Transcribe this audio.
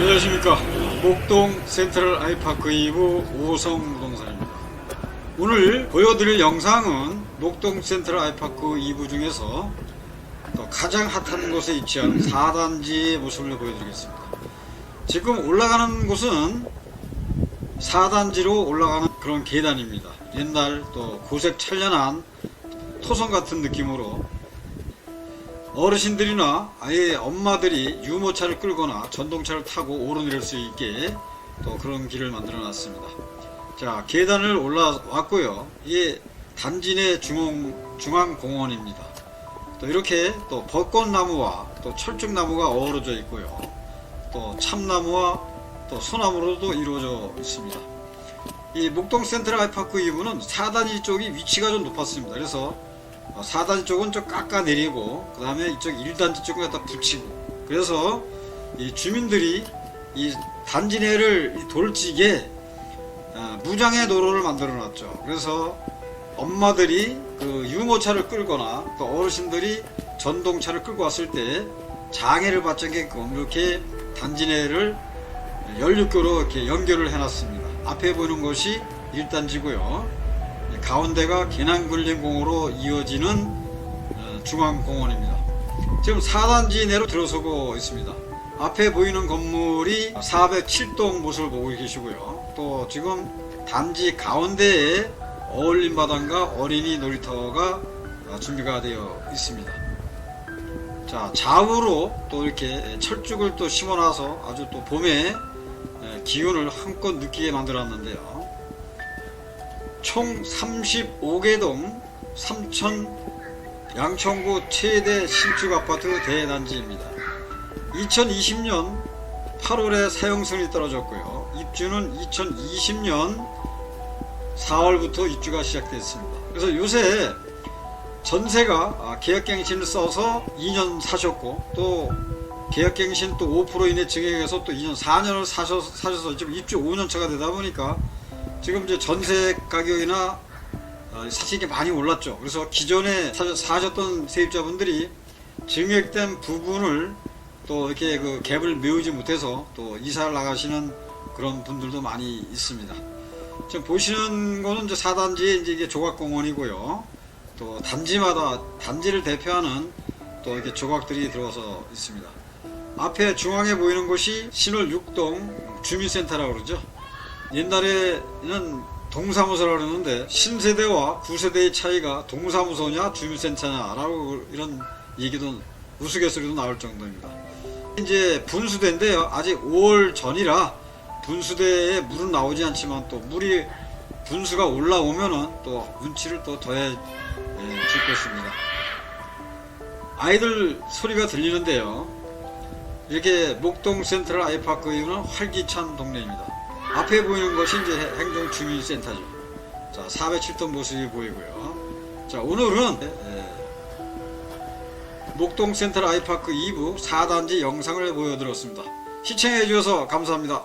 안녕하십니까. 목동 센트럴 아이파크 2부 오성 부동산입니다. 오늘 보여드릴 영상은 목동 센트럴 아이파크 2부 중에서 또 가장 핫한 곳에 위치한 4단지의 모습을 보여드리겠습니다. 지금 올라가는 곳은 4단지로 올라가는 그런 계단입니다. 옛날 또 고색 찬란한 토성 같은 느낌으로 어르신들이나 아예 엄마들이 유모차를 끌거나 전동차를 타고 오르내릴 수 있게 또 그런 길을 만들어 놨습니다. 자, 계단을 올라왔고요. 이게 단지 내 중앙, 중앙공원입니다. 또 이렇게 또 벚꽃나무와 또 철쭉나무가 어우러져 있고요. 또 참나무와 또 소나무로도 이루어져 있습니다. 이 목동 센트럴 아이파크 2부는 4단지 쪽이 위치가 좀 높았습니다. 그래서 4단지 쪽은 좀 깎아 내리고 그 다음에 이쪽 1단지 쪽은 갖다 붙이고. 그래서 이 주민들이 이 단지 내를 이 돌직에 아, 무장의 도로를 만들어 놨죠. 그래서 엄마들이 그 유모차를 끌거나 또 어르신들이 전동차를 끌고 왔을 때 장애를 받지 않게끔 이렇게 단지 내를 연륙교로 이렇게 연결을 해놨습니다. 앞에 보이는 것이 1단지고요 가운데가 개남군림공으로 이어지는 어, 중앙공원입니다. 지금 4단지 내로 들어서고 있습니다. 앞에 보이는 건물이 407동 모습을 보고 계시고요. 또 지금 단지 가운데에 어울림바당과 어린이 놀이터가 어, 준비가 되어 있습니다. 자, 좌우로 또 이렇게 철쭉을 또 심어놔서 아주 또 봄에 에, 기운을 한껏 느끼게 만들었는데요. 총 35개동 삼천 양천구 최대 신축 아파트 대단지입니다. 2020년 8월에 사용선이 떨어졌고요. 입주는 2020년 4월부터 입주가 시작됐습니다. 그래서 요새 전세가 아, 계약갱신을 써서 2년 사셨고 또 계약갱신 또 5% 이내 증액해서 또 2년 4년을 사셔, 사셔서 지금 입주 5년차가 되다 보니까 지금 이제 전세 가격이나 어, 사실이 많이 올랐죠. 그래서 기존에 사- 사셨던 세입자분들이 증액된 부분을 또 이렇게 그 갭을 메우지 못해서 또 이사를 나가시는 그런 분들도 많이 있습니다. 지금 보시는 거는 이제 4단지의 이제 이게 조각공원이고요. 또 단지마다 단지를 대표하는 또 이렇게 조각들이 들어서 있습니다. 앞에 중앙에 보이는 곳이 신월 6동 주민센터라고 그러죠. 옛날에는 동사무소라고 그러는데 신세대와 구세대의 차이가 동사무소냐 주민센터냐라고 이런 얘기도 우스갯소리도 나올 정도입니다. 이제 분수대인데요. 아직 5월 전이라 분수대에 물은 나오지 않지만 또 물이 분수가 올라오면은 또 운치를 또 더해 예, 줄 것입니다. 아이들 소리가 들리는데요. 이렇게 목동 센트럴 아이파크 이후는 활기찬 동네입니다. 앞에 보이는 것이 이제 행정주민센터죠. 자, 407동 모습이 보이고요. 자, 오늘은 예, 목동 센트럴 아이파크 2부 4단지 영상을 보여드렸습니다. 시청해 주셔서 감사합니다.